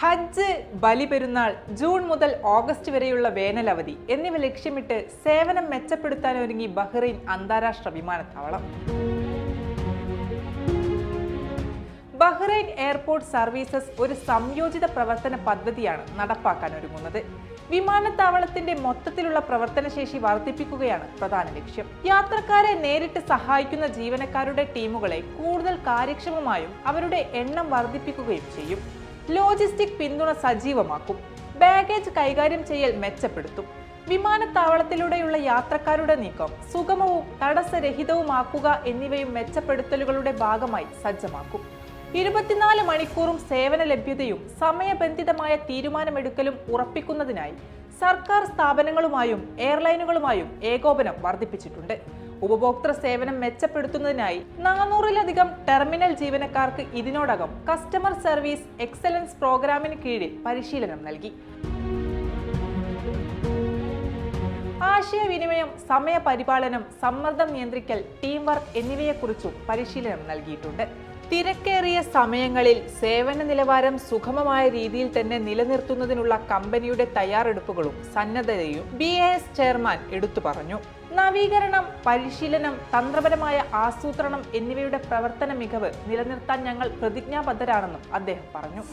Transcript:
ഹജ്ജ് Baliperunnal June മുതൽ August വരെയുള്ള വേനലവധി എന്നിവ ലക്ഷ്യമിട്ട് സേവനം മെച്ചപ്പെടുത്താൻ ഒരുങ്ങി ബഹ്റൈൻ അന്താരാഷ്ട്ര വിമാനത്താവളം. ബഹ്റൈൻ എയർപോർട്ട് സർവീസസ് ഒരു സംയോജിത പ്രവർത്തന പദ്ധതിയാണ് നടപ്പാക്കാൻ ഒരുങ്ങുന്നത്. വിമാനത്താവളത്തിന്റെ മൊത്തത്തിലുള്ള പ്രവർത്തനശേഷി വർദ്ധിപ്പിക്കുകയാണ് പ്രധാന ലക്ഷ്യം. യാത്രക്കാരെ നേരിട്ട് സഹായിക്കുന്ന ജീവനക്കാരുടെ ടീമുകളെ കൂടുതൽ കാര്യക്ഷമമായും അവരുടെ എണ്ണം വർദ്ധിപ്പിക്കുകയും ചെയ്യും. ലോജിസ്റ്റിക് പിന്തുണ സജീവമാക്കും. ബാഗേജ് കൈകാര്യം ചെയ്യൽ മെച്ചപ്പെടുത്തും. വിമാനത്താവളത്തിലൂടെയുള്ള യാത്രക്കാരുടെ നീക്കം സുഗമവും തടസ്സരഹിതവുമാക്കുക എന്നിവയും മെച്ചപ്പെടുത്തലുകളുടെ ഭാഗമായി സജ്ജമാക്കും. ഇരുപത്തിനാല് മണിക്കൂറും സേവന ലഭ്യതയും സമയബന്ധിതമായ തീരുമാനമെടുക്കലും ഉറപ്പിക്കുന്നതിനായി സർക്കാർ സ്ഥാപനങ്ങളുമായും എയർലൈനുകളുമായും ഏകോപനം വർദ്ധിപ്പിച്ചിട്ടുണ്ട്. ഉപഭോക്തൃ സേവനം മെച്ചപ്പെടുത്തുന്നതിനായി നാനൂറിലധികം ടെർമിനൽ ജീവനക്കാർക്ക് ഇതിനോടകം കസ്റ്റമർ സർവീസ് എക്സലൻസ് പ്രോഗ്രാമിന് കീഴിൽ പരിശീലനം നൽകി. ആശയവിനിമയം സമയപരിപാലനം സമ്മർദ്ദം നിയന്ത്രിക്കൽ ടീം വർക്ക് എന്നിവയെക്കുറിച്ചും പരിശീലനം നൽകിയിട്ടുണ്ട്. തിരക്കേറിയ സമയങ്ങളിൽ സേവന നിലവാരം സുഗമമായ രീതിയിൽ തന്നെ നിലനിർത്തുന്നതിനുള്ള കമ്പനിയുടെ തയ്യാറെടുപ്പുകളും സന്നദ്ധതയും ബി എസ് ചെയർമാൻ എടുത്തു പറഞ്ഞു. നവീകരണം പരിശീലനം തന്ത്രപരമായ ആസൂത്രണം എന്നിവയുടെ പ്രവർത്തന മികവ് നിലനിർത്താൻ ഞങ്ങൾ പ്രതിജ്ഞാബദ്ധരാണെന്നും അദ്ദേഹം പറഞ്ഞു.